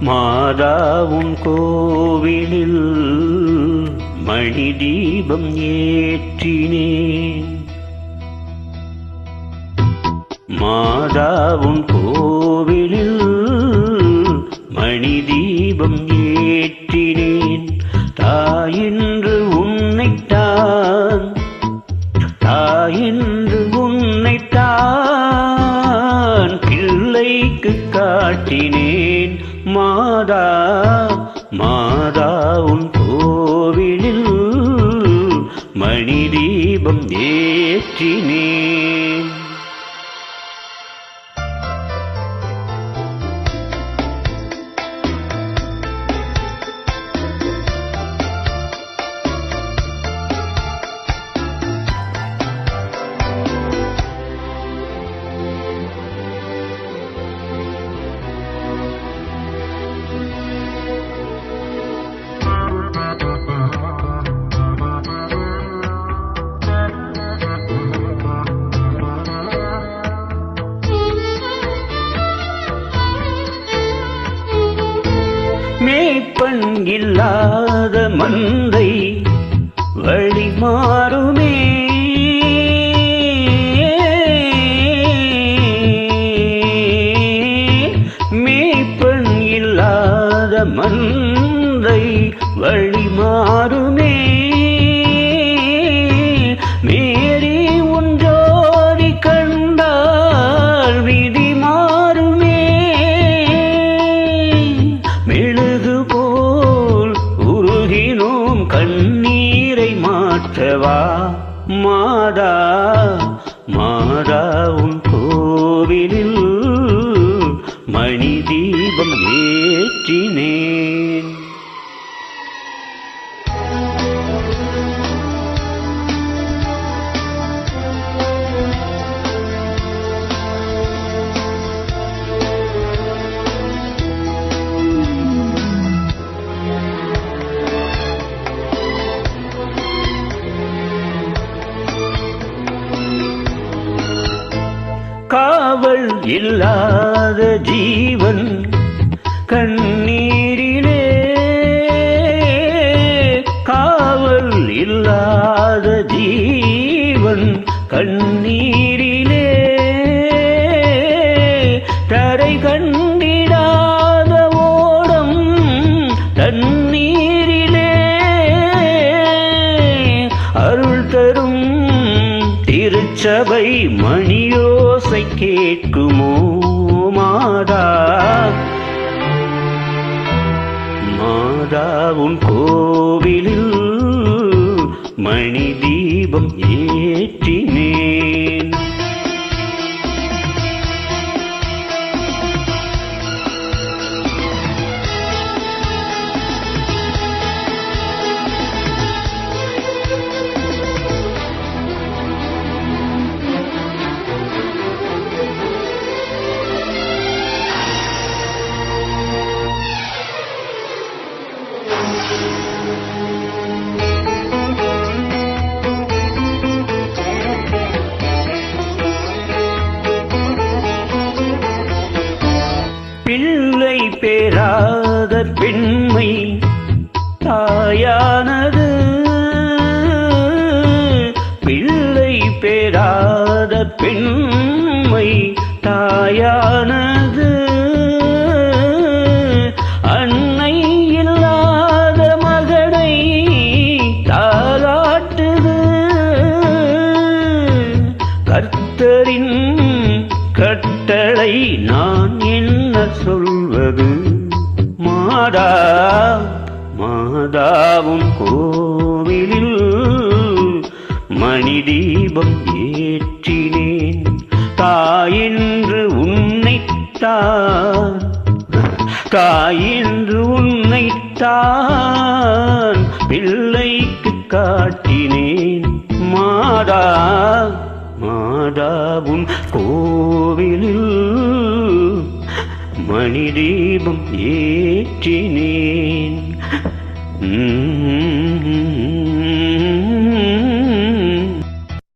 மாதாவும் கோவிலில் மணி தீபம் ஏற்றினேன். மாதாவும் கோவிலில் மணி தீபம் ஏற்றினேன். தாயின்று உன்னைத்தான் தாயின்று உன்னைத்தான் பிள்ளைக்கு காட்டினேன். மாதா மாதா உன் கோவிலில் மணி தீபம் ஏற்றினே இல்லாத மந்தை வழி மாறுமே. மேய்ப்பெண் இல்லாத மந்தை வழி மாறுமே. மாதா காவல் இல்லாத ஜீவன் கண்ணீரிலே காவல் இல்லாத ஜீவன் கண்ணீரிலே தரை கண்டிடாத ஓடம் தண்ணீரிலே அருள் தரும் திருச்சபை மணியோசை கேட்குமோ மாதா? மாதா உன் கோவிலில் மணி தீபம் ஏற்றினே பெண்மை தாயானது. பிள்ளை பெறாத பெண்மை தாயானது. அன்னை இல்லாத மகனை தாளாட்டுது. கர்த்தரின் கட்டளை நான் என்ன சொல்வது? மாதா மாதாவும் கோவிலில் மணி தீபம் ஏற்றினேன். தாயென்று உன்னைத்தான் தாயென்று உன்னைத்தான் பிள்ளைக்கு காட்டினேன். மாதா மாதாவும் கோவிலில் மணி தீபம் ஏற்றினேன்